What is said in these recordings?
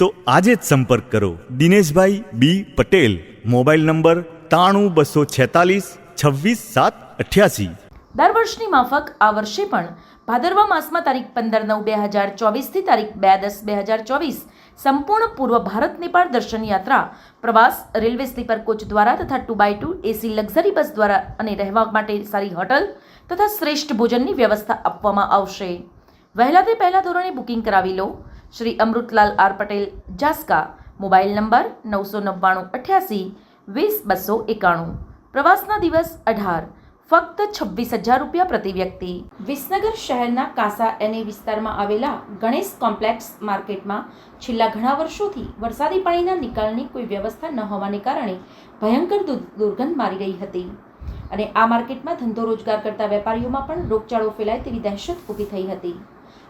તો આજે જ સંપર્ક કરો. Dineshbhai B Patel. Mobile number ત્રાણું બસો છેતાલીસ છવ્વીસ સાત અઠ્યાસી. દર વર્ષની માફક આ વર્ષે પણ ભાદરવા માસમાં તારીખ પંદર નવ બે હજાર ચોવીસથી તારીખ બે દસ બે હજાર ચોવીસ સંપૂર્ણ પૂર્વ ભારત નેપાળ દર્શન યાત્રા પ્રવાસ, રેલવે સ્લીપર કોચ દ્વારા તથા two by two AC luxury bus દ્વારા અને રહેવા માટે સારી હોટલ તથા શ્રેષ્ઠ ભોજનની વ્યવસ્થા આપવામાં આવશે. વહેલા તે પહેલા ધોરણે બુકિંગ કરાવી લો. Shri Amrutlal R Patel, Jaska, mobile number નવસો નવ્વાણું અઠ્યાસી, વીસ બસો એકાણું. પ્રવાસના દિવસ અઢાર, ફક્ત છવ્વીસ હજાર રૂપિયા પ્રતિ વ્યક્તિ. વિસનગર શહેરના કાસા એની વિસ્તારમાં આવેલા ગણેશ કોમ્પ્લેક્સ માર્કેટમાં છેલ્લા ઘણા વર્ષોથી વરસાદી પાણીના નિકાલની કોઈ વ્યવસ્થા ન હોવાને કારણે ભયંકર દુર- દુર્ગંધ મારી રહી હતી. અને આ માર્કેટમાં ધંધો રોજગાર કરતા વેપારીઓમાં પણ રોગચાળો ફેલાય તેવી દહેશત ઊભી થઈ હતી.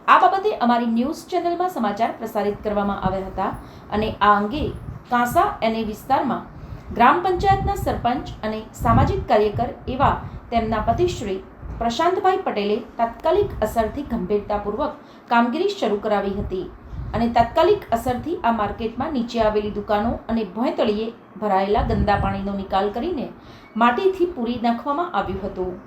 આ બાબતે અમારી ન્યૂઝ ચેનલમાં સમાચાર પ્રસારિત કરવામાં આવ્યા હતા અને આ અંગે કાંસા એને વિસ્તારમાં ગ્રામ પંચાયતના સરપંચ અને સામાજિક કાર્યકર એવા તેમના પતિશ્રી પ્રશાંતભાઈ પટેલે તાત્કાલિક અસરથી ગંભીરતાપૂર્વક કામગીરી શરૂ કરાવી હતી અને તાત્કાલિક અસરથી આ માર્કેટમાં નીચે આવેલી દુકાનો અને ભોંયતળીએ ભરાયેલા ગંદા પાણીનો નિકાલ કરીને માટીથી પૂરી નાખવામાં આવ્યું હતું.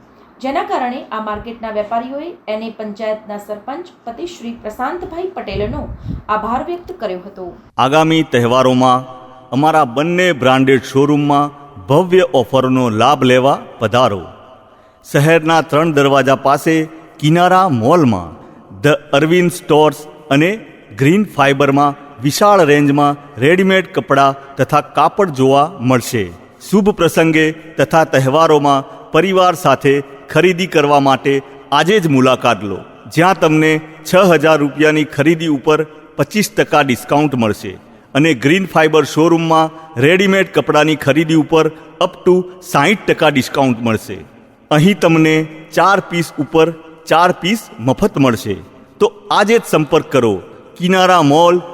જેના કારણે આ માર્કેટના વેપારીઓએ એને પંચાયતના સરપંચ પતિ શ્રી પ્રશાંતભાઈ પટેલનો આભાર વ્યક્ત કર્યો હતો. આગામી તહેવારોમાં અમારા બંને બ્રાન્ડેડ શોરૂમમાં ભવ્ય ઓફરનો લાભ લેવા પધારો. શહેરના ત્રણ દરવાજા પાસે કિનારા મોલમાં, ધ અરવિંદ સ્ટોર્સ અને ગ્રીન ફાઇબરમાં વિશાળ રેન્જમાં રેડીમેડ કપડાં તથા કાપડ જોવા મળશે. શુભ પ્રસંગે તથા તહેવારોમાં પરિવાર સાથે ખરીદી કરવા માટે આજે જ મુલાકાત લો, જ્યાં તમને છ હજાર રૂપિયાની ખરીદી ઉપર પચીસ ટકા ડિસ્કાઉન્ટ મળશે અને ગ્રીન ફાઇબર શોરૂમમાં રેડીમેડ કપડાની ખરીદી ઉપર અપ ટુ સાહીઠ ટકા ડિસ્કાઉન્ટ મળશે. અહીં તમને ચાર પીસ ઉપર ચાર પીસ મફત મળશે. તો આજે જ સંપર્ક કરો કિનારા મોલ